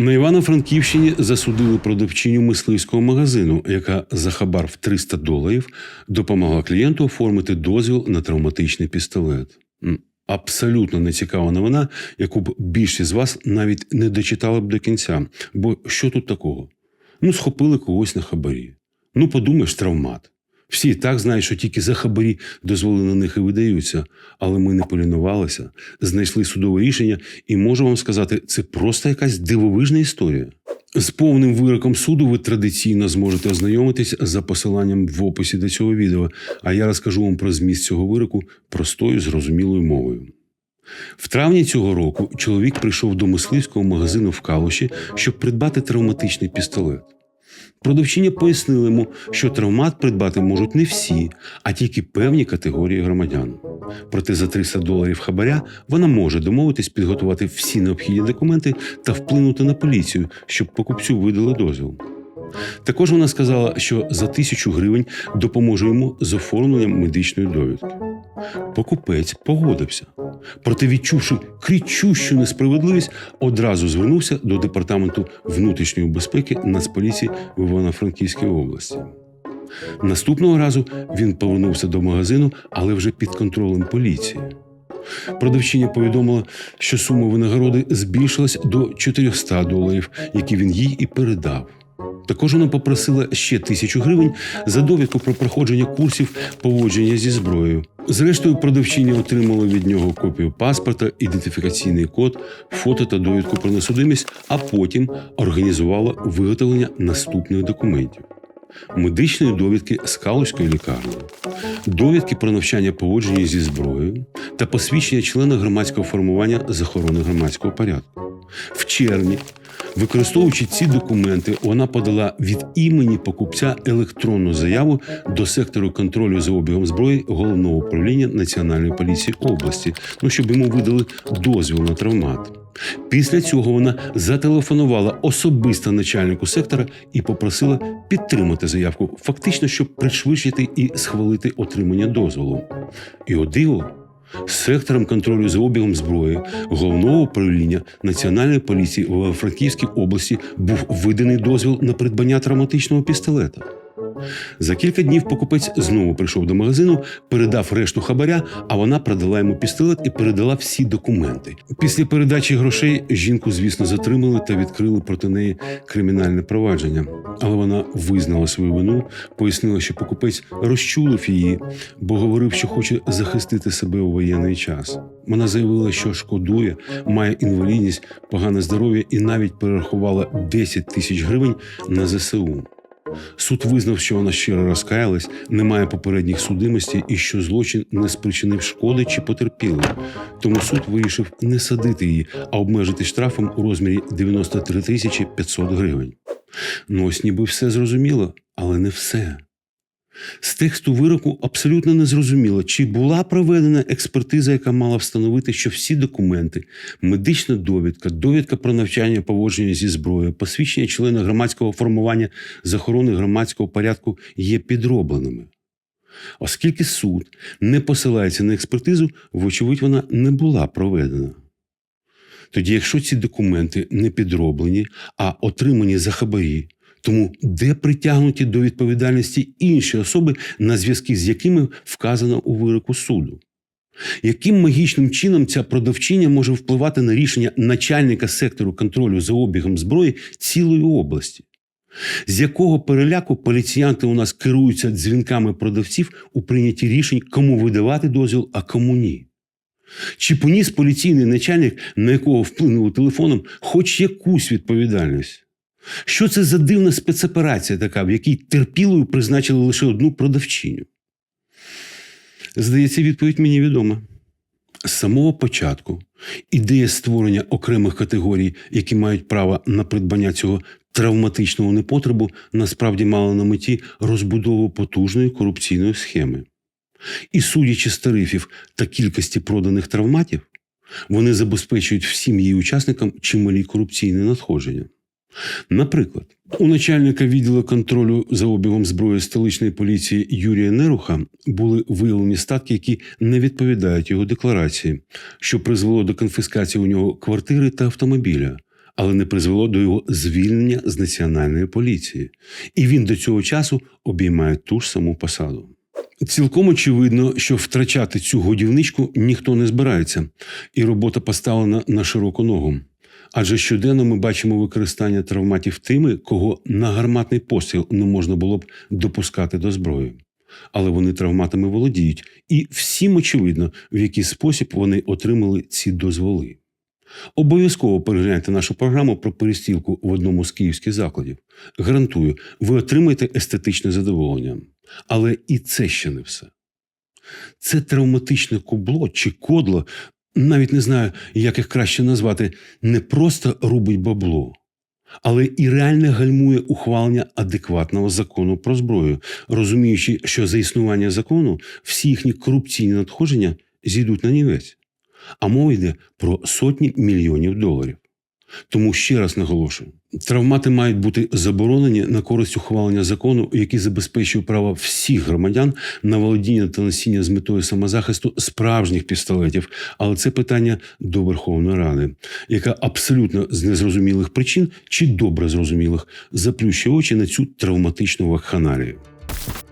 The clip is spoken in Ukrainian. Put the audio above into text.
На Івано-Франківщині засудили продавчиню мисливського магазину, яка за хабар в 300 доларів допомогла клієнту оформити дозвіл на травматичний пістолет. Абсолютно нецікава новина, яку б більшість з вас навіть не дочитали б до кінця. Бо що тут такого? Ну, схопили когось на хабарі. Ну, подумаєш, травмат. Всі так знають, що тільки за хабарі дозволи на них і видаються, але ми не полінувалися, знайшли судове рішення, і можу вам сказати, це просто якась дивовижна історія. З повним вироком суду ви традиційно зможете ознайомитись за посиланням в описі до цього відео, а я розкажу вам про зміст цього вироку простою зрозумілою мовою. В травні цього року чоловік прийшов до мисливського магазину в Калуші, щоб придбати травматичний пістолет. Продавчиня пояснила йому, що травмат придбати можуть не всі, а тільки певні категорії громадян. Проте за 300 доларів хабаря вона може домовитись підготувати всі необхідні документи та вплинути на поліцію, щоб покупцю видали дозвіл. Також вона сказала, що за тисячу гривень допоможе йому з оформленням медичної довідки. Покупець погодився. Проте, відчувши кричущу несправедливість, одразу звернувся до департаменту внутрішньої безпеки Нацполіції в Івано-Франківській області. Наступного разу він повернувся до магазину, але вже під контролем поліції. Продавчиня повідомила, що сума винагороди збільшилась до 400 доларів, які він їй і передав. Також вона попросила ще тисячу гривень за довідку про проходження курсів поводження зі зброєю. Зрештою, продавчиня отримала від нього копію паспорта, ідентифікаційний код, фото та довідку про несудимість, а потім організувала виготовлення наступних документів. Медичної довідки з Калузької лікарні, довідки про навчання поводження зі зброєю та посвідчення члена громадського формування з охорони громадського порядку. В червні Використовуючи ці документи, вона подала від імені покупця електронну заяву до сектору контролю за обігом зброї головного управління Національної поліції області, ну щоб йому видали дозвіл на травмат. Після цього вона зателефонувала особисто начальнику сектора і попросила підтримати заявку, фактично, щоб пришвидшити і схвалити отримання дозволу. І о диво, сектором контролю за обігом зброї головного управління Національної поліції в Франківській області був виданий дозвіл на придбання травматичного пістолета. За кілька днів покупець знову прийшов до магазину, передав решту хабаря, а вона продала йому пістолет і передала всі документи. Після передачі грошей жінку, звісно, затримали та відкрили проти неї кримінальне провадження. Але вона визнала свою вину, пояснила, що покупець розчулив її, бо говорив, що хоче захистити себе у воєнний час. Вона заявила, що шкодує, має інвалідність, погане здоров'я і навіть перерахувала 10 тисяч гривень на ЗСУ. Суд визнав, що вона щиро розкаялась, немає попередніх судимостей і що злочин не спричинив шкоди чи потерпілий. Тому суд вирішив не садити її, а обмежити штрафом у розмірі 93 тисячі 500 гривень. Ну ось ніби все зрозуміло, але не все. З тексту вироку абсолютно не зрозуміло, чи була проведена експертиза, яка мала встановити, що всі документи, медична довідка, довідка про навчання поводження зі зброєю, посвідчення члена громадського формування з охорони громадського порядку є підробленими. Оскільки суд не посилається на експертизу, вочевидь, вона не була проведена. Тоді, якщо ці документи не підроблені, а отримані за хабарі, тому де притягнуті до відповідальності інші особи, на зв'язки з якими вказано у вироку суду? Яким магічним чином ця продавчиня може впливати на рішення начальника сектору контролю за обігом зброї цілої області? З якого переляку поліціянти у нас керуються дзвінками продавців у прийнятті рішень, кому видавати дозвіл, а кому ні? Чи поніс поліційний начальник, на якого вплинули телефоном, хоч якусь відповідальність? Що це за дивна спецоперація така, в якій терпілою призначили лише одну продавчиню? Здається, відповідь мені відома. З самого початку ідея створення окремих категорій, які мають право на придбання цього травматичного непотребу, насправді мала на меті розбудову потужної корупційної схеми. І судячи з тарифів та кількості проданих травматів, вони забезпечують всім її учасникам чималі корупційні надходження. Наприклад, у начальника відділу контролю за обігом зброї столичної поліції Юрія Неруха були виявлені статки, які не відповідають його декларації, що призвело до конфіскації у нього квартири та автомобіля. але не призвело до його звільнення з національної поліції. І він до цього часу обіймає ту ж саму посаду. Цілком очевидно, що втрачати цю годівничку ніхто не збирається, і робота поставлена на широку ногу. Адже щоденно ми бачимо використання травматів тими, кого на гарматний постріл не можна було б допускати до зброї. Але вони травматами володіють, і всім очевидно, в який спосіб вони отримали ці дозволи. Обов'язково перегляньте нашу програму про перестілку в одному з київських закладів. Гарантую, ви отримаєте естетичне задоволення. Але і це ще не все. Це травматичне кубло чи кодло, навіть не знаю, як їх краще назвати, не просто рубить бабло, але і реально гальмує ухвалення адекватного закону про зброю, розуміючи, що за існування закону всі їхні корупційні надходження зійдуть на нівець. А мова йде про сотні мільйонів доларів. Тому ще раз наголошую: травмати мають бути заборонені на користь ухвалення закону, який забезпечує право всіх громадян на володіння та носіння з метою самозахисту справжніх пістолетів. Але це питання до Верховної Ради, яка абсолютно з незрозумілих причин чи добре зрозумілих заплющує очі на цю травматичну вакханалію.